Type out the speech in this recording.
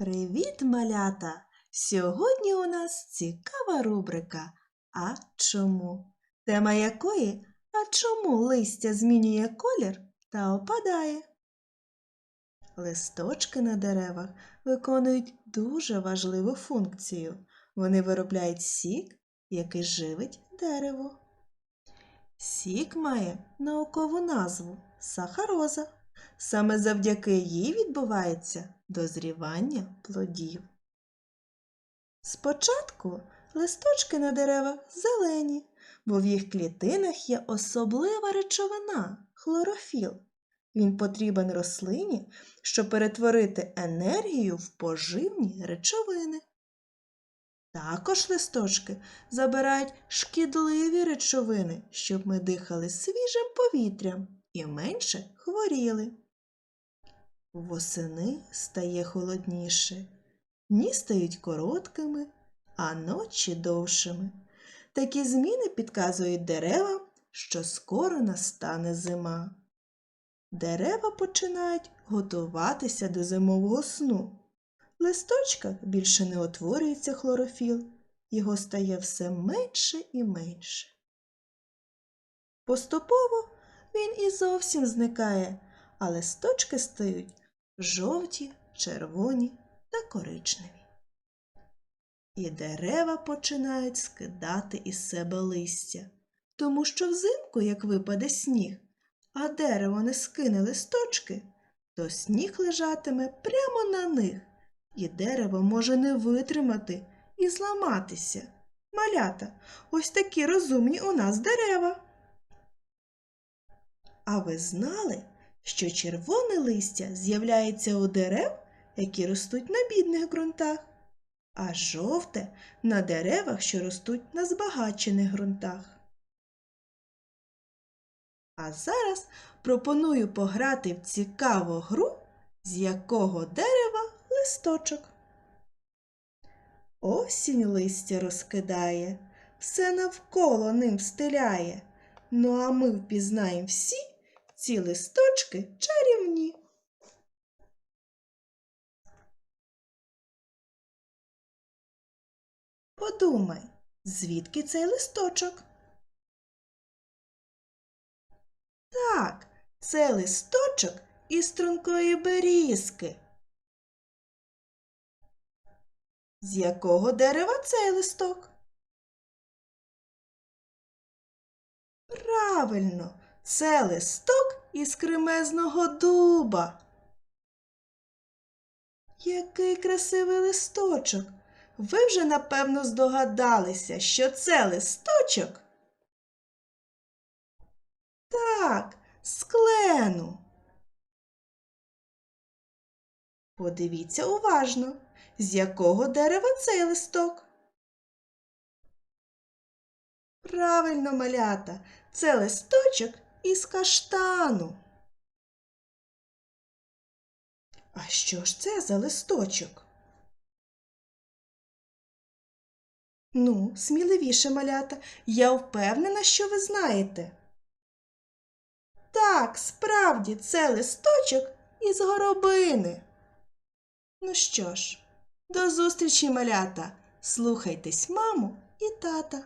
Привіт, малята! Сьогодні у нас цікава рубрика А чому? Тема якої А чому листя змінює колір та опадає? Листочки на деревах виконують дуже важливу функцію. Вони виробляють сік, який живить дерево. Сік має наукову назву сахароза. Саме завдяки їй відбувається дозрівання плодів. Спочатку листочки на деревах зелені, бо в їх клітинах є особлива речовина хлорофіл. Він потрібен рослині, щоб перетворити енергію в поживні речовини. Також листочки забирають шкідливі речовини, щоб ми дихали свіжим повітрям і менше хворіли. Восени стає холодніше, дні стають короткими, а ночі довшими. Такі зміни підказують деревам, що скоро настане зима. Дерева починають готуватися до зимового сну. В листочках більше не утворюється хлорофіл, його стає все менше і менше. Поступово він і зовсім зникає, а листочки стають жовті, червоні та коричневі. І дерева починають скидати із себе листя, тому що взимку, як випаде сніг, а дерево не скине листочки, то сніг лежатиме прямо на них, і дерево може не витримати і зламатися. Малята, ось такі розумні у нас дерева. А ви знали, що червоне листя з'являється у дерев, які ростуть на бідних ґрунтах, а жовте на деревах, що ростуть на збагачених ґрунтах. А зараз пропоную пограти в цікаву гру, з якого дерева листочок. Осінь листя розкидає, все навколо ним стиляє. Ну а ми впізнаємо всі ці листочки чарівні. Подумай, звідки цей листочок? Так, це листочок із стрункої берізки. З якого дерева цей листок? Правильно, це листок із кремезного дуба. Який красивий листочок. Ви вже напевно здогадалися, що це листочок? Так, з клену. Подивіться уважно, з якого дерева цей листок. Правильно, малята, це листочок із каштану. А що ж це за листочок? Ну, сміливіше, малята, я впевнена, що ви знаєте. Так, справді, це листочок із горобини. Ну що ж, до зустрічі, малята. Слухайтесь маму і тата.